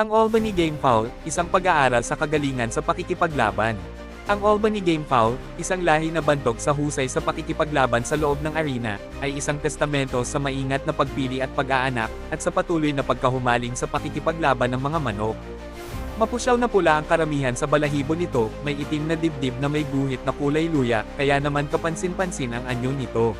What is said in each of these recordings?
Ang Albany Game Foul, isang pag-aaral sa kagalingan sa pakikipaglaban. Ang Albany Game Foul, isang lahi na bandog sa husay sa pakikipaglaban sa loob ng arena, ay isang testamento sa maingat na pagpili at pag-aanak, at sa patuloy na pagkahumaling sa pakikipaglaban ng mga manok. Mapusyaw na pula ang karamihan sa balahibo nito, may itim na dibdib na may guhit na kulay luya, kaya naman kapansin-pansin ang anyo nito.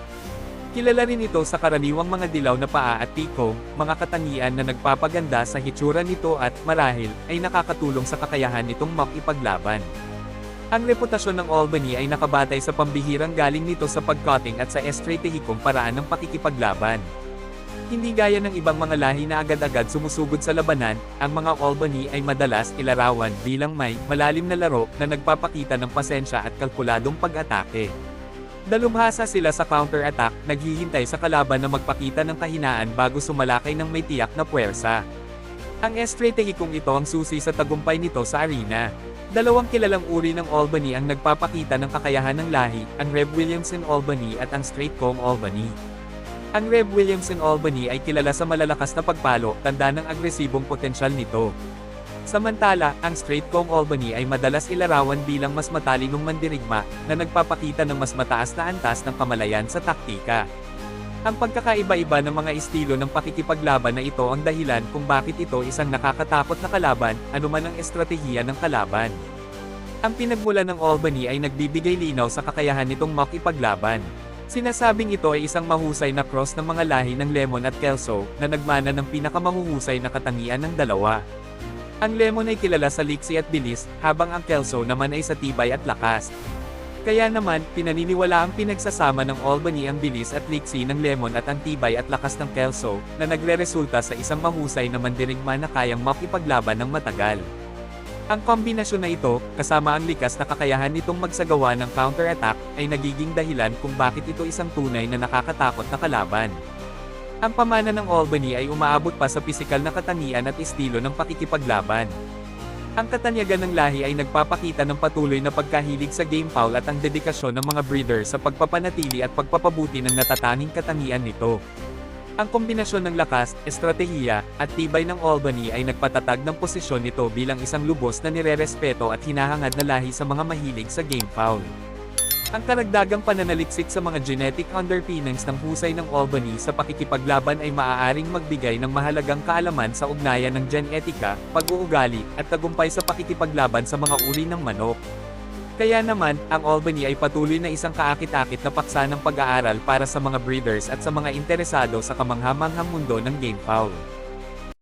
Kilala rin ito sa karaniwang mga dilaw na paa at tiko, mga katangian na nagpapaganda sa hitsura nito at, marahil, ay nakakatulong sa kakayahan nitong makipaglaban. Ang reputasyon ng Albany ay nakabatay sa pambihirang galing nito sa pagcutting at sa estratehikong paraan ng pakikipaglaban. Hindi gaya ng ibang mga lahi na agad-agad sumusugod sa labanan, ang mga Albany ay madalas ilarawan bilang may malalim na laro na nagpapakita ng pasensya at kalkuladong pag-atake. Dalubhasa sila sa counter-attack, naghihintay sa kalaban na magpakita ng kahinaan bago sumalakay ng may tiyak na puwersa. Ang estratehikong ito ang susi sa tagumpay nito sa arena. Dalawang kilalang uri ng Albany ang nagpapakita ng kakayahan ng lahi, ang Reb Williamson Albany at ang Straight Comb Albany. Ang Reb Williamson Albany ay kilala sa malalakas na pagpalo, tanda ng agresibong potensyal nito. Samantala, ang Straight Comb Albany ay madalas ilarawan bilang mas matalinong mandirigma, na nagpapakita ng mas mataas na antas ng kamalayan sa taktika. Ang pagkakaiba-iba ng mga estilo ng pakikipaglaban na ito ang dahilan kung bakit ito isang nakakatakot na kalaban, anuman ang estratehiya ng kalaban. Ang pinagmulan ng Albany ay nagbibigay linaw sa kakayahan nitong makipaglaban. Sinasabing ito ay isang mahusay na cross ng mga lahi ng Lemon at Kelso, na nagmana ng pinakamahuhusay na katangian ng dalawa. Ang Lemon ay kilala sa liksi at bilis, habang ang Kelso naman ay sa tibay at lakas. Kaya naman, pinaniniwala ang pinagsasama ng Albany ang bilis at liksi ng Lemon at ang tibay at lakas ng Kelso, na nagre-resulta sa isang mahusay na mandirigma na kayang makipaglaban ng matagal. Ang kombinasyon na ito, kasama ang likas na kakayahan nitong magsagawa ng counter-attack, ay nagiging dahilan kung bakit ito isang tunay na nakakatakot na kalaban. Ang pamana ng Albany ay umaabot pa sa pisikal na katangian at estilo ng pakikipaglaban. Ang katanyagan ng lahi ay nagpapakita ng patuloy na pagkahilig sa game foul at ang dedikasyon ng mga breeder sa pagpapanatili at pagpapabuti ng natatanging katangian nito. Ang kombinasyon ng lakas, estratehiya, at tibay ng Albany ay nagpatatag ng posisyon nito bilang isang lubos na nirerespeto at hinahangad na lahi sa mga mahilig sa game foul. Ang karagdagang pananaliksik sa mga genetic underpinnings ng husay ng Albany sa pakikipaglaban ay maaaring magbigay ng mahalagang kaalaman sa ugnayan ng genetika, pag-uugali, at tagumpay sa pakikipaglaban sa mga uri ng manok. Kaya naman, ang Albany ay patuloy na isang kaakit-akit na paksa ng pag-aaral para sa mga breeders at sa mga interesado sa kamanghamanghang mundo ng game fowl.